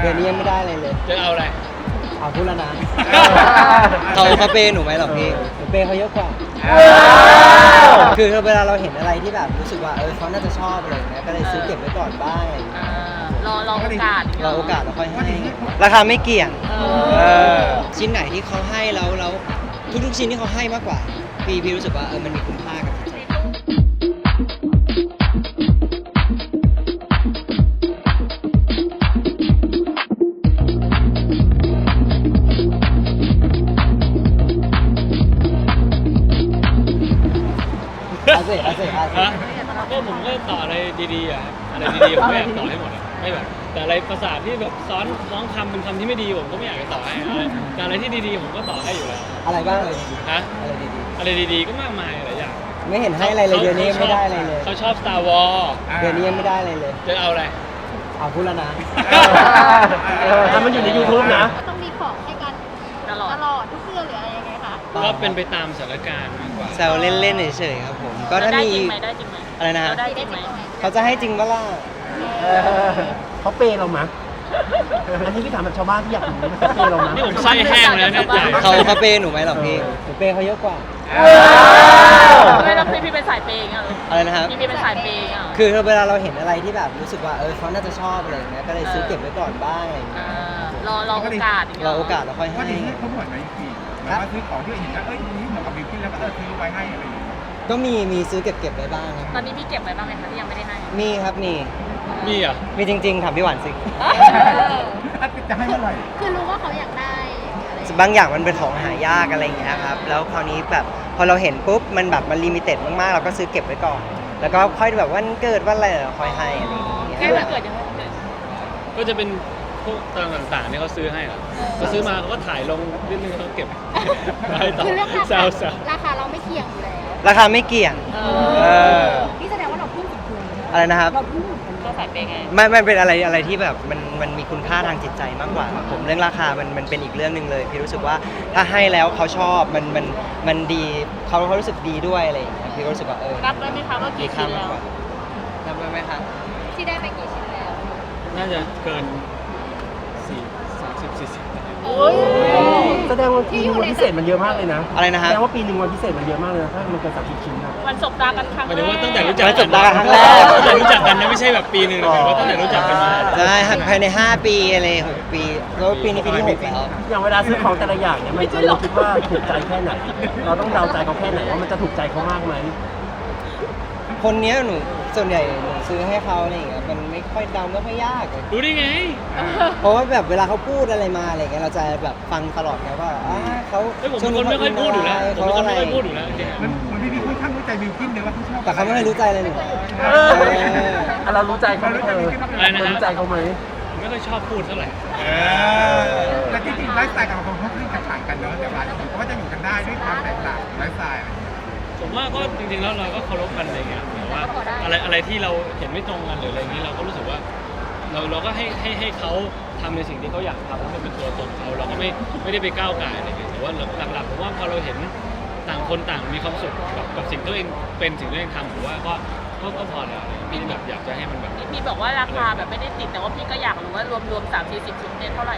เดือนนี้ยังไม่ได้อะไรเลย จะเอาอะไร เอาพูดแล้วนะเขาเขาเปย์หนูไหมหรอพี่เปย์เขาเยอะกว่า คือเวลาเราเห็นอะไรที่แบบรู้สึกว่าเออเขาน่าจะชอบอะไรอย่างเงี้ยก็เลยซื้อเก็บไว้ก่อนบ้างอะไรอย่างเงี้ยรอรอโอกาสรอโอกาสเราค่อยให้ราคาไม่เกี่ยงเอเอออชิ้นไหนที่เขาให้แล้วแล้วทุกๆชิ้นที่เขาให้มากกว่าพี่พี่รู้สึกว่าเออมันมีคุณค่ากับ อาเซ่อาเซ่อาเซ่ฮะก็ผมก็ต่ออะไรดีๆอะอะไรดีๆผมก็อยากต่อให้หมดอะไม่แบบแต่อะไรภาษาที่แบบซ้อนน้องคำเป็นคำที่ไม่ดีผมก็ไม่อยากจะต่อให้อะไรแต่อะไรที่ดีๆผมก็ต่อให้อยู่แล้วอะไรบ้างเลยดีฮะๆอะไรดีอะไรดีๆก็มากมายหลายอย่างๆไม่เห็นให้อะไรเลยเดือนนี้ยังไม่ได้อะไรเลยเขาชอบ Star Wars เดือนนี้ยังไม่ได้อะไรเลยจะเอาอะไร เอาพูดแล้วนะ เออถ้ามันอยู่ใน YouTube นะต้องมีของให้กันตลอด ตลอดทุกเดือนหรืออะไรยังไงคะ ก็เป็นไปตามสถานการณ์มากกว่า แซวเล่นๆเฉยๆครับผม ก็ถ้าได้มีจริงไหมได้จริงไหมอะไรนะฮะเราได้จริงไหมเขาจะให้จริงปะล่ะเออเขาเปย์เรามะอันนี้พี่ถามแบบชาวบ้านที่อยากรู้ว่าเขาเปย์เรามะนี่ผมไส้แห้งเลยนะเนี่ยจ่ายเขาเขาเปย์หนูไหมหรอพี่หนูเปย์เขาเยอะกว่าไม่ต้องพี่พี่เป็นสายเปย์อย่างเงี้ยเหรออะไรนะครับพี่พี่เป็นสายเปย์อย่างเงี้ยเหรอคือเวลาเราเห็นอะไรที่แบบรู้สึกว่าเออเขาน่าจะชอบอะไรอย่างเงี้ยก็เลยซื้อเก็บไว้ก่อนบ้างอะไรอย่างเอเงี้ยอรอรอโอกาสอย่างเงี้ยรเหอโอกาสเราค่อยว่าให้ดีให้เขาหมดไหมพี่หมายว่าซื้อของที่เห็นแล้วเอ้ยนี่เหมาะกับบิวกิ้นแล้วก็เออซื้อไว้ให้อะไรอย่างเงี้ย ก็มีมีซื้อเก็บเก็บไว้บ้างครับตอนนี้พี่เก็บไว้บ้างไหมคะที่ยังไม่ได้ให้มีครับมีมีเหรอะมีจริง ๆถามพี่หวานสิอะจะให้เมื่อไหร่คือรู้ว่าเขาอยากได้อะไรบางอย่างมันเป็นของหายากอะไรอย่างเงี้ยครับแล้วคราวนี้แบบพอเราเห็นปุ๊บมันแบบมันลิมิเต็ดมากๆเราก็ซื้อเก็บไว้ก่อน แล้วก็ค่อยแบบวันเกิดวันอะไรเราค่อยให้อะไรอย่างเงี้ย แค่วันเกิดยังไม่วันเกิดก็จะเป็นพวกต่างๆที่เขาซื้อให้อะเขาซื้อมาเขาก็ถ่ายลงนิดนึงเขาเก็บได้ต่อคือเรื่องราแซคาวแซวราคาเราไม่เคียงอยู่แล้ว ราคาไม่เกี่ยงเอเออนี่แสดงว่าเราพุ่งสุดคูณอะไรนะครับ เราพุ่งสุดคูณก็สายเปย์ไงไม่ไม่เป็นอะไรอะไรที่แบบมันมันมีคุณค่าทางจิตใจมากกว่าครับผมเรื่องราคามันมันเป็นอีกเรื่องหนึ่งเลยพี่รู้สึกว่าถ้าให้แล้วเขาชอบมันมันมันดีเขาเขารู้สึกดีด้วยอะไรอย่างเงี้ยพี่ก็รู้สึกว่าเออนับได้ไหมคะว่ากี่ชิ้นแล้วนับได้ไหมครับที่ได้ไปกี่ชิ้นแล้ว น่าจะเกินสี่สามสิบสี่สิบโอ้ย แสดงว่าปีหนึงวันพิเศษมันเยอะมากเลยนะอะไรนะฮะแสดงว่าปีหนึ่งวันพิเศษมันเยอะมากเลยนะถ้ามันเกินสามสิบชิ้นนะวันสบตากันครั้งหมายแรถึงว่าตั้งแต่กรู้จักไม่จบตากันครั้งแรก ตั้งแต่รู้จักกันนะไม่ใช่แบบปีหนึ่งหรอกหมายถึงว่าตั้งแต่รู้จักกันมาใช่ภายใน 5 ปีอะไร6ปีแล้วปีนี้ปีที่6แล้วอย่างเวลาซื้อของแต่ละอย่างเนี่ยมันเราคิดว่าถูกใจแค่ไหน เราต้องเดาใจเขาแค่ไหนว่ามันจะถูกใจเขามากไหมคนเนี้ยหนู ส่วนใหญ่หนูซื้อให้เขาอะไรอย่างเงี้ยมันไม่ค่อยเดาไม่ค่อยยากเลยรู้ได้ไง เพราะว่าแบบเวลาเขาพูดอะไรมาอะไรเงี้ยเราจะแบบฟังตลอดไงว่าอ่าเขาเฮ้ยผมเป็นคนไม่ค่อยพูดอยู่แล้วผมเขาเป็นคนอะไรไม่ค่อยพูดอยู่แล้วจริงๆ มันเหมือนพี่พี่ค่อนข้างรู้ใจบิวกิ้นเลยว่าเขาชอบแต่เขาไม่เคยรู้ใจเลยหนูเออ อะเรารู้ใจเขาไหมเธออะไรนะฮะเรารู้ใจเขาไหมผมไม่ค่อยชอบพูดเท่าไหร่ เออแต่จริงๆไลฟ์สไตล์กับเราค่อนข้างจะต่างกันเนอะแต่ว่าเขาก็จะอยู่กันได้ด้วยความแตกต่างไลฟ์สไตล์อะไรอย่างเงี้ย ผมว่าก็จริงๆแล้วเราก็เคารพกันอะไรเงี้ยแต่ว่าอะไรอะไรที่เราเห็นไม่ตรงกันหรืออะไรอย่างนี้เราก็รู้สึกว่า เราเราก็ให้ให้ให้เขาทำในสิ่งที่เขาอยากทำเพราะมันเป็นตัวตนเขาเราก็ไม่ไม่ได้ไปก้าวไก่อะไรเงี้ยแต่ว่าหลักๆผมว่าพอเราเห็นต่างคนต่างมีความสุขกับกับสิ่งที่ตัวเองเป็นสิ่งที่ตัวเองทำผมว่าก็ก็ก็พอแล้วพี่แบบอยากจะให้มันแบบ พี่บอกว่าราคาแบบไม่ได้ติดแต่ว่าพี่ก็อยากรู้ว่ารวมรวมสามสี่สิบชิ้นเนี่ยเท่าไหร่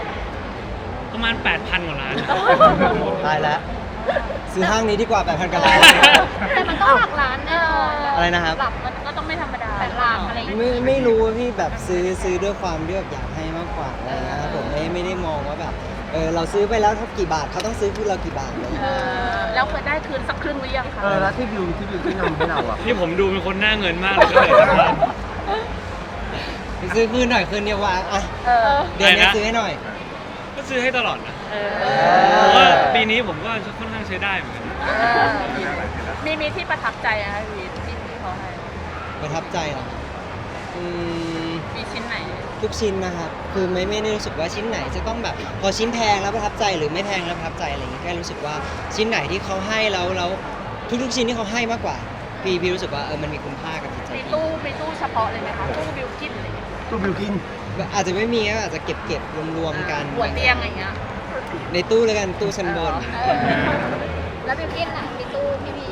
ประมาณ 8,000กว่าล้าน ตายแล้ว ซื้อห้างนี้ดีกว่าแปดพันกว่าล้าน แต่มันต้องหลักล้านแน่นอนอะไรนะครับ หลักมันก็ต้องไม่ธรรมดาแต่หลักอะไรอย่างเงี้ยไม่ไม่รู้ว่าพี่แบบซื้อซื้อด้วยความที่แบบอยากให้มากกว่าอะไรเงี้ยครับผมไม่ไม่ได้มองว่าแบบเออเราซื้อไปแล้วเท่ากี่บาทเขาต้องซื้อคืนเรากี่บาทอะไรเอเงี้ยอแล้วเคยได้คืนสักครึ่งหรือยังคะเออแล้วที่บิวที่บิวที่นำให้เราอะ นี่ผมดูเป็นคนหน้าเงินมากเลยก็เลยถามไปซื้อคืนหน่อยคืนเดียววางอะเออ เดือนนี้อะไรนะซื้อให้หน่อย ก็ซื้อให้ตลอดนะเอเพราะอว่าปีนี้ผมก็ค่อนข้างใช้ได้เหมือนกันมีมีที่ประทับใจอะคะพี่ที่ที่เขาให้ประทับใจเหรออืมมีชิ้นไหน ทุกชิ้นนะครับ คือไม่ไม่ได้รู้สึกว่าชิ้นไหนจะต้องแบบ พอชิ้นแพงแล้วประทับใจหรือไม่แพงแล้วประทับใจอะไรอย่างเงี้ยแค่รู้สึกว่าชิ้นไหนที่เขาให้แล้วแล้วทุกๆชิ้นที่เขาให้มากกว่า พี่พี่รู้สึกว่าเออมันมีคุณค่ากับจิตใจมีพี่ ตู้มีตู้เฉพาะเลยไหมคะตู้บิวกินอะไรเงี้ยตู้บิวกิน อาจจะไม่มีก็อาจจะเก็บเก็บรวมๆกัน หัวเตียงอะไรเงี้ยในตู้เลยกันตู้ชั้นบน เออแล้วบิวกิ้นล่ะมีตู้พี่มี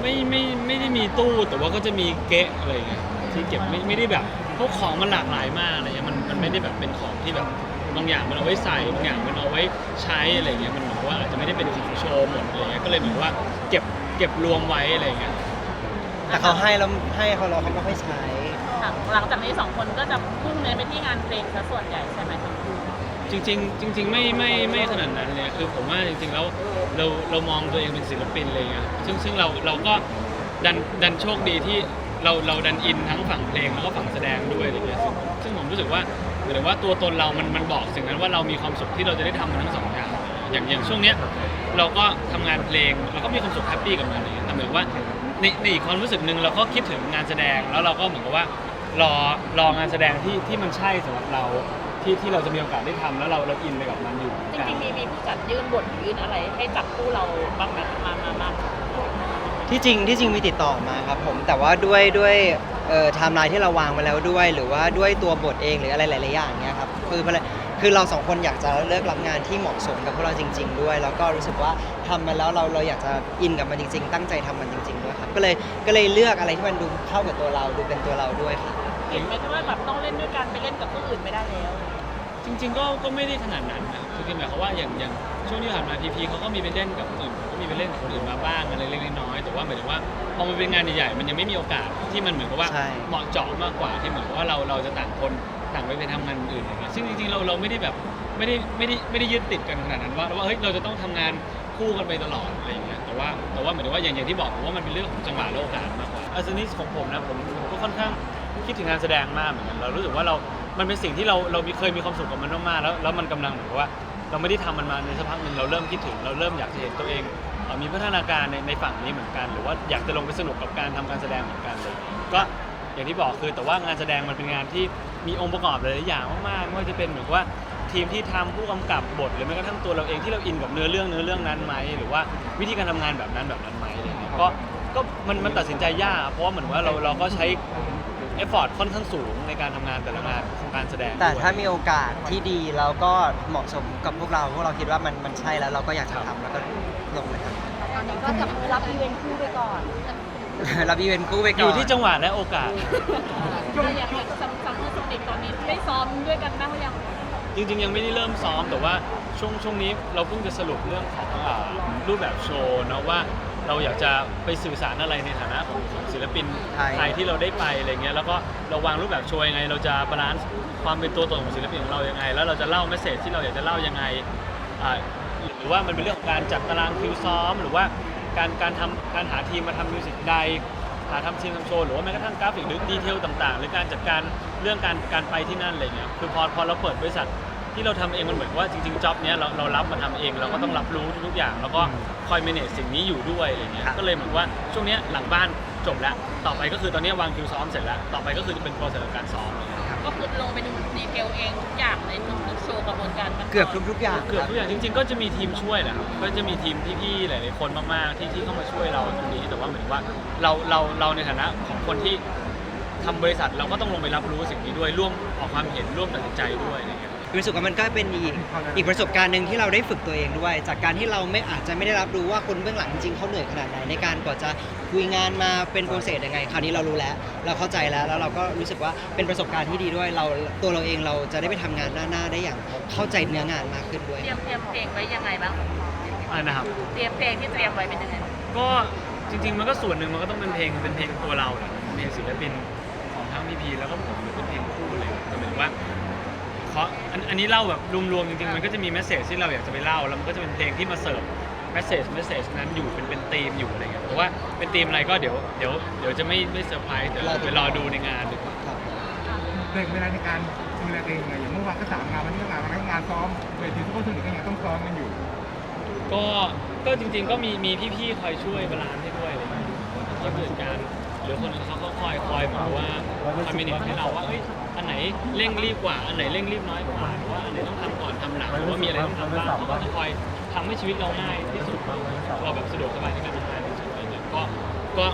ไม่ไม่ไม่ได้มีตู้แต่ว่าก็จะมีเก๊ะอะไรอย่างเงี้ยที่เก็บไม่ไม่ได้แบบพวกของมันหลากหลายมากอะไรเงี้ยมันมันไม่ได้แบบเป็นของที่แบบบางอย่างมันเอาไว้ใส่บางอย่างมันเอาไว้ใช้อะไรเงี้ยมันเหมือนว่าอาจจะไม่ได้เป็นของโชว์หมดอะไรเงี้ยก็เลยเหมือนว่าเก็บเก็บรวมไว้อะไรเงี้ยแต่เขาให้แล้วให้เขาเราเขาไม่ค่อยใช้ หลังจากนี้สองคนก็จะพุ่งเน้นไปที่งานเพลงซะส่วนใหญ่ใช่ไหมคะจริงๆจริง ๆ ไม่ไม่ไม่ขนาดนั้นเลยคือผมว่าจริงๆแล้วเราเรามองตัวเองเป็นศิลปินเลยไงซึ่งซึ่งเราเราก็ดันดันโชคดีที่เราเราดันอินทั้งฝั่งเพลงแล้วก็ฝั่งแสดงด้วยอะไรเงี้ยซึ่งซึ่งผมรู้สึกว่าหมือว่าตัวตนเรามันมันบอกสิ่งนั้นว่าเรามีความสุขที่เราจะได้ทำมันทั้งสองอย่างอย่างอย่างช่วงเนี้ยเราก็ทำงานเพลงเราก็มีความสุขแฮปปี้กับมันอะไรเงี้ยแต่เหมือนว่าในในอีกความรู้สึกหนึ่งเราก็คิดถึงงานแสดงแล้วเราก็เหมือนกับว่า รอรองานแสดงที่ที่มันใช่สำหรับเราที่ที่เราจะมีโอกาสได้ทำแล้วเราเราอินไปกับมันอยู่จริงๆมีมีผู้จัดยื่นบทยื่นอะไรให้จับคู่เราบ้างไหมมามามาที่จริงที่จริงมีติดต่อมาครับผมแต่ว่าด้วยด้วยเอ่อไทม์ไลน์ที่เราวางไปแล้วด้วย หรือว่าด้วยตัวบทเองหรืออะไรหลาย ๆ อย่างเนี้ยครับคืออะไรคือเราสองคนอยากจะเลือกรับงานที่เหมาะสมกับพวกเราจริง ๆ ด้วย แล้วก็รู้สึกว่าทำมาแล้วเราเราอยากจะอินกับมันจริง ๆ ตั้งใจทำมันจริง ๆ ด้วยครับก็เลยก็เลยเลือกอะไรที่มันดูเข้ากับตัวเราดูเป็นตัวเราด้วยครับ เห็นไหมว่าแบบต้องเล่นด้วยกันไปเล่นกับผู้อื่นไม่ได้แล้ว จริง ๆ ก็ก็ไม่ได้ขนาดนั้นนะคือหมายความว่าอย่างอย่างช่วงที่ผ่านมาพีพีเขาก็มีไปเล่นกับคนอื่นผมก็มีไปเล่นกับคนอื่นมาบ้างอะไรเล็กๆน้อยๆแต่ว่าหมายถึงว่าพอมันเป็นงานใหญ่ๆมันยังไม่มีโอกาสที่มันเหมือนกับว่าใช่ เหมาะเจาะมากกว่าที่เหมือนกับว่าเราเราจะต่างคนต่างไปไปทำงานอื่นอย่างเงี้ยซึ่งจริงๆเราเราไม่ได้แบบไม่ได้ไม่ได้ไม่ได้ยึดติดกันขนาดนั้นว่าว่าเฮ้ยเราจะต้องทำงานคู่กันไปตลอดอะไรอย่างเงี้ยแต่ว่าแต่ว่าหมายถึงว่าอย่างอย่างที่บอกผมว่ามันเป็นเรื่องของจังหวะและโอกาสมากกว่าอันนี้ของผมนะผมผมก็ค่อนข้าง คิดถึงงานแสดงมากเหมือนกันเรารู้สึกว่าเรา มันเป็นสิ่งที่เราเรามีเคยมีความสุขกับมันมากๆแล้วแล้วมันกำลังเหมือนกับว่า เราไม่ได้ทำมันมาในสักพักหนึ่งเราเริ่มคิดถึงเราเริ่มอยากจะเห็นตัวเองเอ่อมีพัฒนาการในในฝั่งนี้เหมือนกัน หรือว่าอยากจะลงไปสนุกกับการทำการแสดงเหมือนกันเลยก็อย่างที่บอกคือแต่ว่างานแสดงมันเป็นงานที่มีองค์ประกอบหลายๆอย่างมากๆไม่ว่าจะเป็นเหมือนกับว่า ทีมที่ทำผู้กำกับบทหรือแม้กระทั่งตัวเราเองที่เราอินกับเนื้อเรื่องเนื้อเรื่องนั้นไหมหรือว่าวิธีการทำงานแบบนั้นแบบนั้นไหมอะไรเงี้ยก็ก็มันมันตัดสินใจยาก เพราะว่าเหมือนว่าเราเราก็ใช้ เอฟฟอร์ตค่อนข้างสูงในการทำงานแต่ละงานของการแสดงแต่ด้วยถ้ามีโอกาสที่ดีแล้วก็เหมาะสมกับพวกเราพวกเราคิดว่ามันมันใช่แล้วเราก็อยากจะทำแล้วก็ลงเลยครับตอนนี้ก็จับมือรับอีเวนต์คู่ไปก่อนรับอีเวนต์กู้ไปก่อนอยู่ที่จังหวะและโอกาสอย่างอย่างซัมซัมเมอร์โซนิกตอนนี้ได้ซ้อมด้วยกันบ้างหรือยังจริงๆ ยังไม่ได้เริ่มซ้อมแต่ว่าช่วงช่วงนี้เราเพิ่งจะสรุปเรื่องของอ่ารูปแบบโชว์เนอะว่า เราอยากจะไปสื่อสารอะไรในฐานะของของศิลปินไทย ไทยที่เราได้ไปอะไรเงี้ยแล้วก็เราวางรูปแบบโชว์ยังไง เราจะบาลานซ์ความเป็นตัวตนของศิลปินของเรายังไง แล้วเราจะเล่าเมสเซจที่เราอยากจะเล่ายังไงอ่าหรือว่ามันเป็นเรื่องของการจัดตารางคิวซ้อม หรือว่าการการทำการหาทีมมาทำมิวสิกใด หาทำทีมทำโชว์หรือว่าแม้กระทั่งกราฟิกหรือดีเทลต่างๆ หรือการจัดการเรื่องการการไปที่นั่นอะไรเงี้ยคือพอพอเราเปิดบริษัท ที่เราทำเองมันเหมือนว่าจริงๆจ็อบเนี้ยเราเรารับมาทำเองเราก็ต้องรับรู้ทุกๆอย่าง แล้วก็คอย manage สิ่งนี้อยู่ด้วยอะไรเงี้ยครับก็เลยเหมือนว่าช่วงเนี้ยหลังบ้านจบแล้ว ต่อไปก็คือตอนเนี้ยวางคิวซ้อมเสร็จแล้วต่อไปก็คือจะเป็นโปรเซสของการซ้อมอะไรเงี้ยก็คือลงไปดูดีเทลเองทุกอย่างในทุกๆโชว์กระบวนการมันเกือบทุกๆอย่างเกือบทุกอย่างจริง ๆ ก็จะมีทีมช่วยแหละครับก็จะมีทีมพี่ๆหลายๆคนมากๆที่ที่เข้ามาช่วยเราตรงนี้แต่ว่าเหมือนว่าเราเราเราในฐานะของคนที่ทำบริษัทเราก็ต้องลงไปรับรู้สิ่งนี้ด้วยร่วมออกความเห็นร่วมตัดสินใจด้วยอะไรเงี้ย รู้สึกว่ามันก็เป็นอีกอีกประสบการณ์หนึ่งที่เราได้ฝึกตัวเองด้วย จากการที่เราไม่อาจจะไม่ได้รับรู้ว่าคนเบื้องหลังจริงๆเขาเหนื่อยขนาดไหนในการกว่าจะคุยงานมาเป็นโปรเซสยังไง คราวนี้เรารู้แล้ว เราเข้าใจแล้วแล้วเราก็รู้สึกว่าเป็นประสบการณ์ที่ดีด้วยเราตัวเราเองเราจะได้ไปทำงานหน้าๆได้อย่างเข้าใจเนื้องานมากขึ้นด้วย เตรียมเตรียมเพลงไว้ยังไงบ้างอ่านะครับ เตรียมเพลงที่เตรียมไว้เป็นยังไงก็จริงๆมันก็ส่วนหนึ่งมันก็ต้องเป็นเพลงเป็นเพลงตัวเราแหละเป็นเพลงศิลปินของทั้งพีพีแล้วก็ผมหรือเป็นเพลงคู่เลยแต่หมายถึงว่า เพราะอันอันนี้เล่าแบบรวมๆจริงๆมันก็จะมีแมสเซจที่เราอยากจะไปเล่าแล้วมันก็จะเป็นเพลงที่มาเสิร์ฟแมสเซจแมสเซจนั้นอยู่เป็นเป็นธีมอยู่อะไรเงี้ยแต่ว่าเป็นธีมอะไรก็เดี๋ยวเดี๋ยวเดี๋ยวจะไม่ไม่เซอร์ไพรส์เดี๋ยวเราไปรอดูในงานดีกว่าครับเบรกเวลาในการดูแลตัวเองไงอย่างเมื่อวานก็สามงานวันนี้ก็งานวันนั้นก็งานซ้อมเวทีทุกคนถึงก็ยังต้องซ้อมกันอยู่ก็ก็จริง ๆ ก็มีมีพี่ๆคอยช่วยบาลานซ์ให้ด้วยอะไรเงี้ยก็เกิดการหรือคนอื่นเขาก็คอยคอยบอกว่าคอยมินิให้เราว่าเอ้ย อันไหนเร่งรีบกว่า อันไหนเร่งรีบน้อยกว่าหรือว่าอันไหนต้องทำก่อนทำหลังหรือว่ามีอะไรต้องทำบ้างเขาก็จะคอยทำให้ชีวิตเราง่ายที่สุดเราแบบสะดวกสบายในการทำงานที่สุดอะไรเงี้ยก็ก็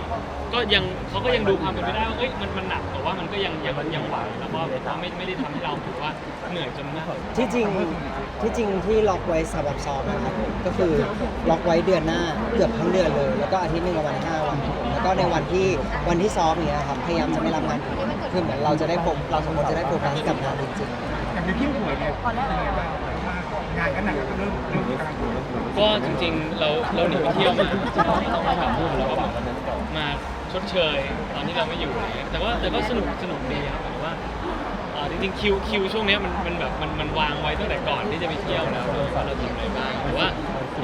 ก็ยังเขาก็ยังดูความเป็นไปได้ว่าเอ้ยมันมันหนักแต่ว่ามันก็ยังยังยังไหวแล้วก็ไม่ไม่ได้ทำให้เราถือว่าเหนื่อยจนมาก ที่จริงที่จริงที่ล็อกไว้สำหรับซ้อมนะครับผมก็คือล็อกไว้เดือนหน้าเกือบทั้งเดือนเลย แล้วก็อาทิตย์หนึ่งประมาณห้าวัน แล้วก็ในวันที่วันที่ซ้อมอย่างเงี้ยครับพยายามจะไม่รับงานอื่น คือเหมือนเราจะได้โฟกเราสองคนจะได้โฟกัสกับงานจริงอย่างที่พี่ป่วยเนี่ยเป็นยังไงบ้างว่างานก็หนักแล้วก็เริ่มเริ่มกำลังป่วยก็จริงๆเราเราหนีไปเที่ยวมาต้องมาแบบพูดแล้วก็แบบมาชดเชยตอนที่เราไม่อยู่อะไรเงี้ยแต่ว่าแต่ก็สนุกสนุกดีครับหมายถึงว่าอ่าจริงๆคิวคิวช่วงเนี้ยมันมันแบบมันมันวางไว้ตั้งแต่ก่อนที่จะไปเที่ยวแล้วด้วยว่าเราทำอะไรบ้างแต่ว่า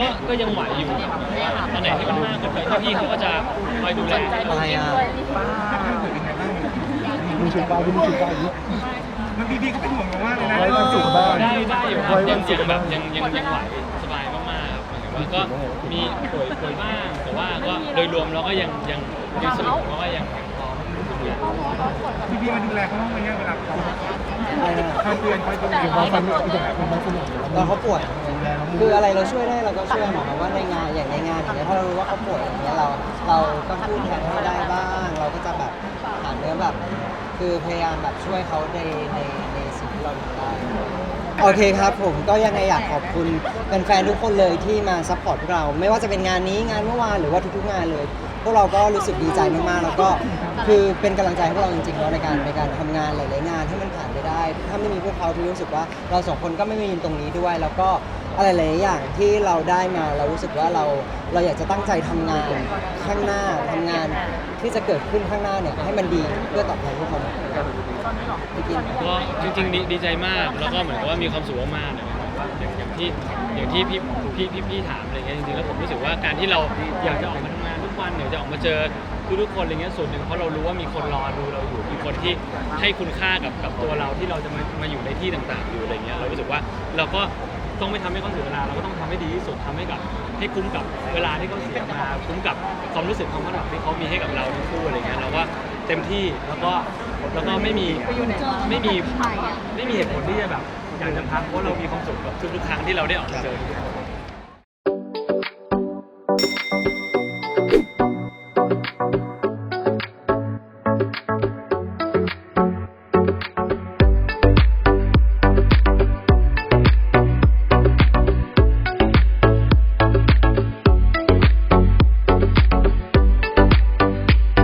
ก็ก็ยังไหวอยู่ว่าตอนไหนที่มันมากเกินไปพี่ๆเขาก็จะคอยดูแล ๆอะไรอะถ้าพี่ป่วยเป็นยังไงบ้าง มีชุดบ้างมีชุดบ้างมันพี่พี่ก็เป็นห่วงเรามากเลยนะไว้วันศุกร์บ้าง ได้ได้อยู่ครับไว้วัยังนศุยักงร์แบบ้างบยังยังยังไหวสบายมากๆครับหมายถึงว่าก็มีป่วยป่วยบ้างแต่ว่าก็โดยรวมเราก็ยังยังยังสนุกเพราะว่ายังยังพร้อมทุกอย่างพี่พี่มาดูแลเขาบ้างไหมเนี่ยเวลาเขาอะไรนะคอยเตือนคอยดูแลเป็นความสนุกเป็นความสนุกตอนเขาป่วยคืออะไรเราช่วยได้เราก็ช่วยหมายความว่าในงานอย่างในงานอย่างเงี้ยถ้าเรารู้ว่าเขาป่วยอย่างเงี้ยเราเราก็พูดแทนเขาได้บ้าง เราก็จะแบบหาเนื้อแบบ คือพยายามแบบช่วยเขาในในในสิ่งที่เราทำได้ โอเคครับผมก็ยังไงอยากขอบคุณแฟนๆทุกคนเลยที่มาซัพพอร์ตพวกเรา ไม่ว่าจะเป็นงานนี้งานเมื่อวานหรือว่าทุกๆงานเลย พวกเราก็รู้สึกดีใจมากๆ แล้วก็คือเป็นกำลังใจให้พวกเราจริงๆเนาะในการในการทำงานหลายๆงานให้มันผ่านไปได้ ถ้าไม่มีพวกเขาที่รู้สึกว่าเราสองคนก็ไม่มีตรงนี้ด้วย แล้วก็ อะไรหลายๆอย่างที่เราได้มาเรารู้สึกว่าเราเราอยากจะตั้งใจทำงานข้างหน้าทำงานที่จะเกิดขึ้นข้างหน้าเนี่ยให้มันดีเพื่อตอบแทนพวกเขาพี่กิน ก็จริงๆดีดีใจมากแล้วก็เหมือนกับว่ามีความสุขมากๆเนี่ยอย่างอย่างที่อย่างที่พี่พี่พี่พี่ถามอะไรเงี้ยจริงๆแล้วผมรู้สึกว่าการที่เราอยากจะออกมาทำงานทุกวันอยากจะออกมาเจอทุกๆคนอะไรเงี้ยส่วนหนึ่งเพราะเรารู้ว่ามีคนรอดูเราอยู่มีคนที่ให้คุณค่ากับกับตัวเราที่เราจะมามาอยู่ในที่ต่างๆอยู่อะไรเงี้ยเรารู้สึกว่าเราก็ ต้องไม่ทำให้เขาเสียเวลาเราก็ต้องทำให้ดีที่สุดทำให้กับให้คุ้มกับเวลาที่เขาเสียมาคุ้มกับความรู้สึกความคาดหวังที่เขามีให้กับเราทั้งคู่อะไรเงี้ยเราก็เต็มที่แล้วก็แล้วก็ไม่มีไม่มีไม่มีเหตุผลที่จะแบบอยากจะพักเพราะเรามีความสุขกับทุกๆครั้งที่เราได้ออกมาเจอกคน